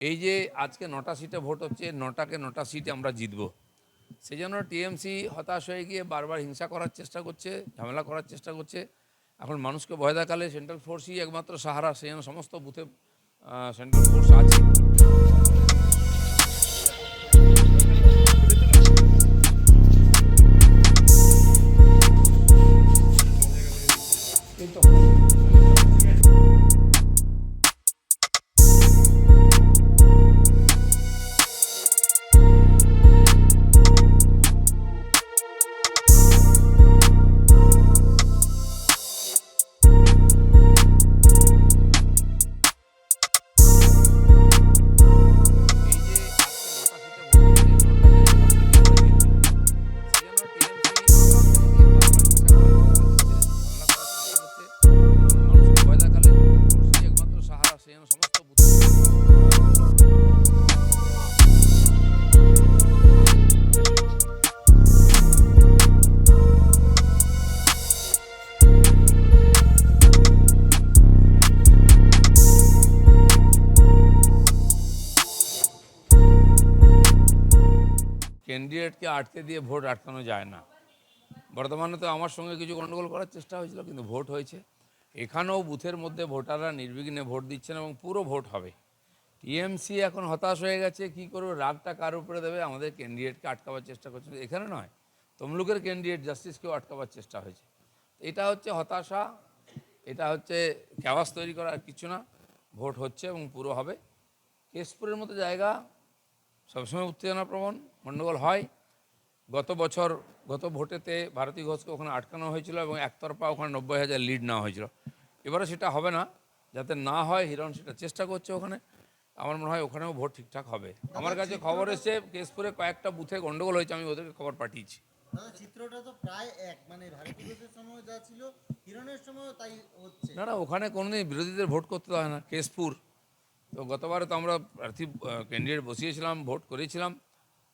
এই যে আজকে নটা সিটে ভোট হচ্ছে, নটাকে নটা সিটে আমরা জিতবো। সেই জন্য টিএমসি হতাশ হয়ে গিয়ে বারবার হিংসা করার চেষ্টা করছে, ঝামেলা করার চেষ্টা করছে। এখন মানুষকে ভয় দেখালে সেন্ট্রাল ফোর্সই একমাত্র সাহারা সেই জন্য সমস্ত বুথে সেন্ট্রাল ফোর্স আছে। ক্যান্ডিডেটকে আটকে দিয়ে ভোট আটকানো যায় না। বর্তমানে তো আমার সঙ্গে কিছু গণ্ডগোল করার চেষ্টা হয়েছিল, কিন্তু ভোট হয়েছে। এখানেও বুথের মধ্যে ভোটাররা নির্বিঘ্নে ভোট দিচ্ছেন এবং পুরো ভোট হবে। টিএমসি এখন হতাশ হয়ে গেছে, কি করবে, রাগটা কার উপরে দেবে? আমাদের ক্যান্ডিডেটকে আটকাবার চেষ্টা করছে এখানে নয়, তমলুকের ক্যান্ডিডেট জাস্টিসকেও আটকাবার চেষ্টা হয়েছে। এটা হচ্ছে হতাশা, এটা হচ্ছে ক্যাওয়াস তৈরি করা আর কিছু না। ভোট হচ্ছে এবং পুরো হবে। কেশপুরের মতো জায়গা সবসময় উত্তেজনাপ্রবণ। গণ্ডগোল হয়। গত বছর গত ভোটেতে ভারতী ঘোষকে ওখানে আটকানো হয়েছিল এবং একতরফা ওখানে নব্বই হাজার লিড নেওয়া হয়েছিল। এবারে সেটা হবে না। যাতে না হয় হিরণ সেটা চেষ্টা করছে ওখানে। আমার মনে হয় ওখানেও ভোট ঠিকঠাক হবে। আমার কাছে খবর এসছে কেশপুরে কয়েকটা বুথে গণ্ডগোল হয়েছে আমি ওদেরকে খবর পাঠিয়েছি। চিত্রটা তো প্রায় এক। মানে সময় যা ছিল হিরণের সময়ও তাই হচ্ছে। না না ওখানে কোনোদিন বিরোধীদের ভোট করতে হয় না। কেশপুর। তো গতবারে তো আমরা প্রার্থী ক্যান্ডিডেট বসিয়েছিলাম ভোট করেছিলাম।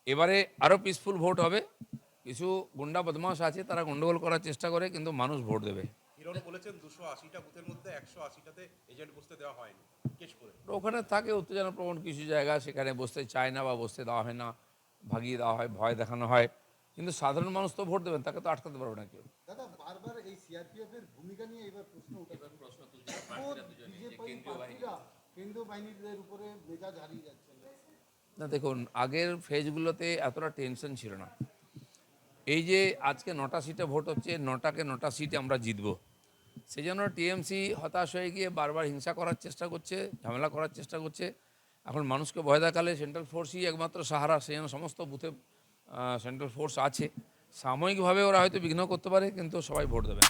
এবারে আরও পিসফুল ভোট হবে। কিছু গুন্ডা বদমাশ আছে তারা গন্ডগোল করার চেষ্টা করে কিন্তু মানুষ ভোট দেবে। হিরণ বলেছেন দুশো আশিটা বুথের মধ্যে একশো আশিটাতে এজেন্ট বসতে দেওয়া হয়নি ওখানে থাকে উত্তেজনাপ্রবণ কিছু জায়গা সেখানে বসতে চায় না বা বসতে দেওয়া হয় না ভাগিয়ে দেওয়া হয় ভয় দেখানো হয়। কিন্তু সাধারণ মানুষ তো ভোট দেবেন তাকে তো আটকাতে পারবে না কেউ। দাদা বারবার এই সিআরপিএফ এর ভূমিকা নিয়ে এবার প্রশ্ন উঠেছে প্রশ্ন কেন্দ্রীয় বাহিনীদের উপরে মেজাজ হারিয়ে যাচ্ছে। না, দেখুন, আগের ফেজগুলোতে এতটা টেনশন ছিল না। এই যে আজকে নটা সিটে ভোট হচ্ছে, নটাকে নটা সিটে আমরা জিতবো। সেই জন্য টিএমসি হতাশ হয়ে গিয়ে বারবার হিংসা করার চেষ্টা করছে, ঝামেলা করার চেষ্টা করছে। এখন মানুষকে ভয় দেখালে সেন্ট্রাল ফোর্সই একমাত্র সাহারা, সেই জন্য সমস্ত বুথে সেন্ট্রাল ফোর্স আছে। সাময়িকভাবে ওরা হয়তো বিঘ্ন করতে পারে, কিন্তু সবাই ভোট দেবে।